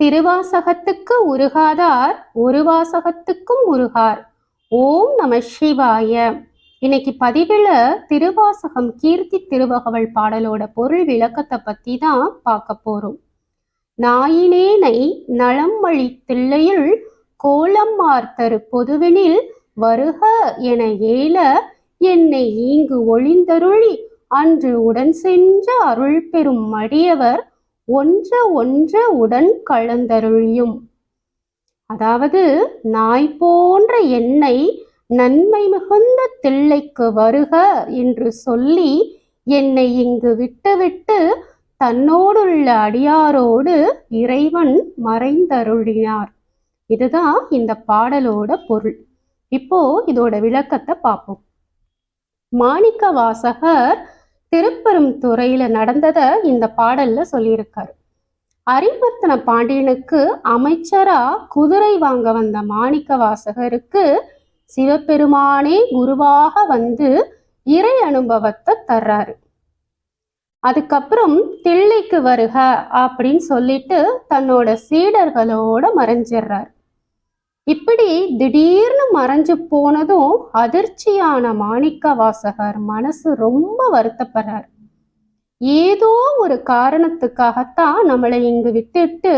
திருவாசகத்துக்கு உருகாதார் ஒரு வாசகத்துக்கும் உருகார். ஓம் நம சிவாய. இன்னைக்கு பதிவில் திருவாசகம் கீர்த்தி திருவகவல் பாடலோட பொருள் விளக்கத்தை பற்றி தான் பார்க்க போறோம். நாயினேனை நலம் வழி தில்லையில் கோலம் மார்த்தரு பொதுவெனில் வருக என ஏல என்னை ஈங்கு ஒளிந்தருளி அன்று உடன் சென்ற அருள் பெறும் மடியவர் ஒன்ற ஒன்ற உடன் கலந்தருளியும். அதாவது நாய் போன்ற என்னை நன்மை மிகுந்த தில்லைக்கு வருக என்று சொல்லி என்னை இங்கு விட்டுவிட்டு தன்னோடுள்ள அடியாரோடு இறைவன் மறைந்தருளினார். இதுதான் இந்த பாடலோட பொருள். இப்போ இதோட விளக்கத்தை பார்ப்போம். மாணிக்க வாசகர் திருப்பெரும் துறையில நடந்ததை இந்த பாடல்ல சொல்லியிருக்காரு. அரிவர்த்தன பாண்டியனுக்கு அமைச்சரா குதிரை வாங்க வந்த மாணிக்க வாசகருக்கு சிவபெருமானே குருவாக வந்து இறை அனுபவத்தை தர்றாரு. அதுக்கப்புறம் தில்லைக்கு வருக அப்படின்னு சொல்லிட்டு தன்னோட சீடர்களோட மறைஞ்சிடுறாரு இப்படி திடீர்னு மறைஞ்சு போனதும் அதிர்ச்சியான மாணிக்க வாசகர் மனசு ரொம்ப வருத்தப்படுறார். ஏதோ ஒரு காரணத்துக்காகத்தான் நம்மளை இங்கு விட்டுட்டு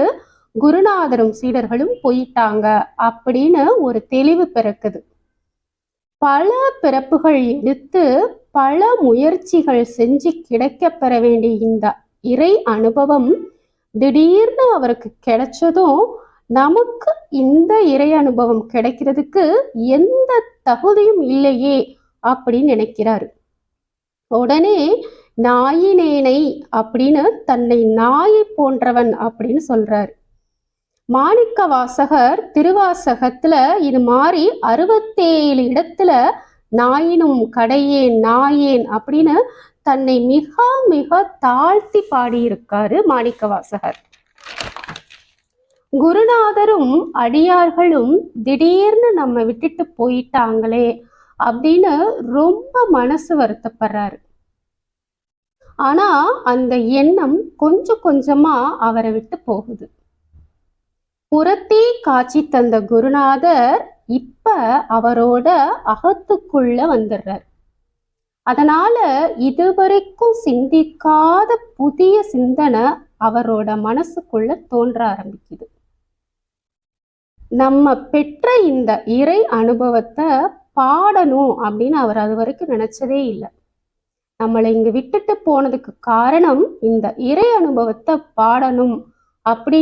குருநாதரும் சீடர்களும் போயிட்டாங்க அப்படின்னு ஒரு தெளிவு பிறக்குது. பல பிறப்புகள் எடுத்து பல முயற்சிகள் செஞ்சு கிடைக்க பெற வேண்டிய இந்த இறை அனுபவம் திடீர்னு அவருக்கு கிடைச்சதும் நமக்கு இந்த இறை அனுபவம் கிடைக்கிறதுக்கு எந்த தகுதியும் இல்லையே அப்படின்னு நினைக்கிறாரு. உடனே நாயினேனை அப்படின்னு தன்னை நாயை போன்றவன் அப்படின்னு சொல்றாரு. மாணிக்க வாசகர் திருவாசகத்துல இது மாதிரி அறுபத்தேழு இடத்துல நாயினும் கடையேன் நாயேன் அப்படின்னு தன்னை மிக மிக தாழ்த்தி பாடியிருக்காரு மாணிக்க வாசகர் குருநாதரும் அடியார்களும் திடீர்னு நம்ம விட்டுட்டு போயிட்டாங்களே அப்படின்னு ரொம்ப மனசு வருத்தப்படுறாரு. ஆனா அந்த எண்ணம் கொஞ்சம் கொஞ்சமா அவரை விட்டு போகுது. புறத்தே காட்சி தந்த குருநாதர் இப்ப அவரோட அகத்துக்குள்ள வந்துடுறார். அதனால இதுவரைக்கும் சிந்திக்காத புதிய சிந்தனை அவரோட மனசுக்குள்ள தோன்ற ஆரம்பிக்குது. நம்ம பெற்ற இந்த இறை அனுபவத்தை பாடணும் அப்படின்னு அவர் அது வரைக்கும் நினைச்சதே இல்லை. நம்மளை இங்க விட்டுட்டு போனதுக்கு காரணம் இந்த இறை அனுபவத்தை பாடணும் அப்படி